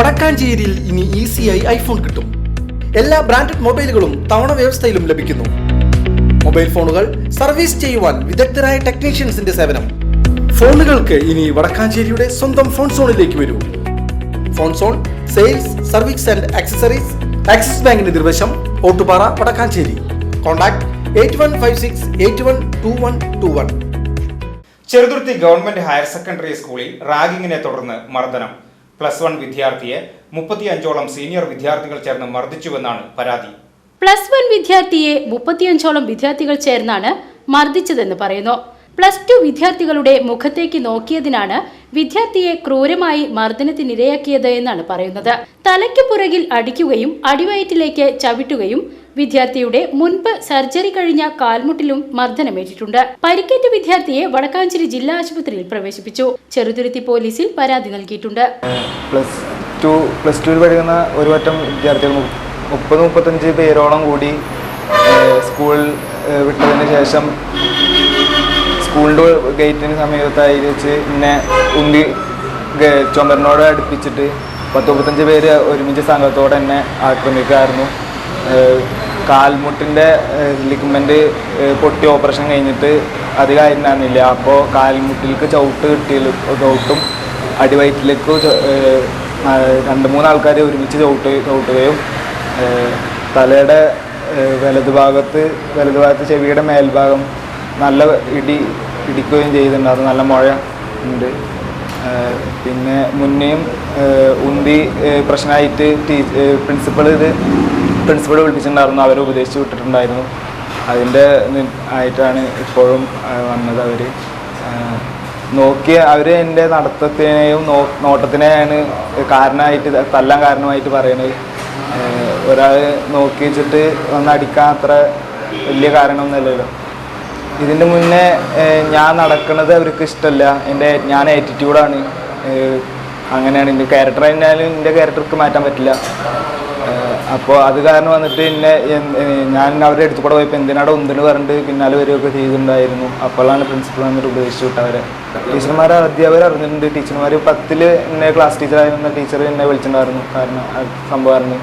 വടക്കാഞ്ചേരിയിൽ ഇനി ഈസിയായി ഐഫോൺ കിട്ടും. എല്ലാ ബ്രാൻഡഡ് മൊബൈലുകളും തവണ വ്യവസ്ഥയിലും ലഭിക്കുന്നു. മൊബൈൽ ഫോണുകൾ സർവീസ് ചെയ്യുവാൻ വിദഗ്ധരായ ടെക്നീഷ്യൻസിന്റെ സേവനം. ഫോണുകൾക്ക് ഇനി വടക്കാഞ്ചേരിയുടെ സ്വന്തം ഫോൺ സോണിലേക്ക് വരൂ. Phone zone sales service and accessories Axis ബാങ്കിന്റെ നിർവശം Ottupara Vadakkanchery. Contact eight one five six eight one two one two one Cheruthuruthy government higher secondary സ്കൂളിൽ റാഗിങ്ങിനെ തുടർന്ന് മർദ്ദനം. പ്ലസ് വൺ വിദ്യാർത്ഥിയെ മുപ്പത്തിയഞ്ചോളം സീനിയർ വിദ്യാർത്ഥികൾ ചേർന്ന് മർദ്ദിച്ചുവെന്നാണ് പരാതി. പ്ലസ് വൺ വിദ്യാർത്ഥിയെ മുപ്പത്തിയഞ്ചോളം വിദ്യാർത്ഥികൾ ചേർന്നാണ് മർദ്ദിച്ചതെന്ന് പറയുന്നു. പ്ലസ് ടു വിദ്യാർത്ഥികളുടെ മുഖത്തേക്ക് നോക്കിയതിനാണ് വിദ്യാർത്ഥിയെ ക്രൂരമായി മർദ്ദനത്തിനിരയാക്കിയത് എന്നാണ് പറയുന്നത്. തലയ്ക്ക് പുറകിൽ അടിക്കുകയും അടിവയറ്റിലേക്ക് ചവിട്ടുകയും വിദ്യാർത്ഥിയുടെ മുൻപ് സർജറി കഴിഞ്ഞ കാൽമുട്ടിലും മർദ്ദനമേറ്റിട്ടുണ്ട്. പരിക്കേറ്റ വിദ്യാർത്ഥിയെ വടക്കാഞ്ചേരി ജില്ലാ ആശുപത്രിയിൽ പ്രവേശിപ്പിച്ചു. ചെറുതുരുത്തി പോലീസിൽ പരാതി നൽകിയിട്ടുണ്ട്. പ്ലസ് ടു പ്ലസ് ടുവിൽ പഠിക്കുന്ന ഒരു വട്ടം വിദ്യാർത്ഥികൾ മുപ്പത് മുപ്പത്തഞ്ച് പേരോളം കൂടി സ്കൂൾ വിട്ടതിന് ശേഷം സ്കൂളിന്റെ ഗേറ്റിന് സമീപത്തായി വെച്ച് പിന്നെ ഉണ്ടി ചുമരനോട് അടുപ്പിച്ചിട്ട് പത്ത് മുപ്പത്തഞ്ച് പേര് ഒരുമിച്ച് സംഘത്തോടെ എന്നെ ആക്രമിക്കായിരുന്നു. ഏഹ്, കാൽമുട്ടിന്റെ ലിഗ്മെന്റ് പൊട്ടി ഓപ്പറേഷൻ കഴിഞ്ഞിട്ട് അധികമായിരുന്നില്ല അപ്പോൾ കാൽമുട്ടിലേക്ക് ചവിട്ട് കിട്ടിയ ചവിട്ടും അടിവയറ്റിലേക്ക് രണ്ട് മൂന്ന് ആൾക്കാർ ഒരുമിച്ച് ചവിട്ട് ചവിട്ടുകയും തലയുടെ വലതുഭാഗത്ത് വലതുഭാഗത്ത് ചെവിയുടെ മേൽഭാഗം നല്ല ഇടി ഇടിക്കുകയും ചെയ്തിട്ടുണ്ട്. അത് നല്ല മുഴ ഉണ്ട്. പിന്നെ മുന്നേയും ഉന്തി പ്രശ്നമായിട്ട് ടീ പ്രിൻസിപ്പൾ ഇത് പ്രിൻസിപ്പൾ വിളിച്ചിട്ടുണ്ടായിരുന്നു അവരെ ഉപദേശിച്ച് വിട്ടിട്ടുണ്ടായിരുന്നു. അതിന്റെ ആയിട്ടാണ് ഇപ്പോഴും വന്നത് അവർ നോക്കിയ അവർ എന്റെ നടത്തത്തിനെയും നോ നോട്ടത്തിനെയാണ് കാരണമായിട്ട് തല്ലാൻ കാരണമായിട്ട് പറയുന്നത് ഒരാൾ നോക്കി വെച്ചിട്ട് വന്ന് അടിക്കാൻ അത്ര വലിയ കാരണമൊന്നുമല്ലല്ലോ. ഇതിന്റെ മുന്നേ ഞാൻ നടക്കുന്നത് അവർക്ക് ഇഷ്ടമല്ല എന്റെ ഞാൻ ആറ്റിറ്റ്യൂഡാണ് അങ്ങനെയാണ്. എന്റെ ക്യാരക്ടർ തന്നെയാലും എന്റെ ക്യാരക്ടർക്ക് മാറ്റാൻ പറ്റില്ല. അപ്പോൾ അത് കാരണം വന്നിട്ട് എന്നെ ഞാൻ അവരുടെ അടുത്ത് കൂടെ പോയപ്പോൾ എന്തിനാടെ ഒന്നിന് പറഞ്ഞിട്ട് പിന്നാലെ വരികയൊക്കെ ചെയ്തിട്ടുണ്ടായിരുന്നു. അപ്പോഴാണ് പ്രിൻസിപ്പൾ വന്നിട്ട് ഉപദേശിച്ചു വിട്ടവരെ ടീച്ചർമാർ അധ്യാപകർ അറിഞ്ഞിട്ടുണ്ട്. ടീച്ചർമാർ പത്തിൽ എന്നെ ക്ലാസ് ടീച്ചറായിരുന്ന ടീച്ചർ എന്നെ വിളിച്ചിട്ടുണ്ടായിരുന്നു. കാരണം സംഭവം അറിഞ്ഞ്.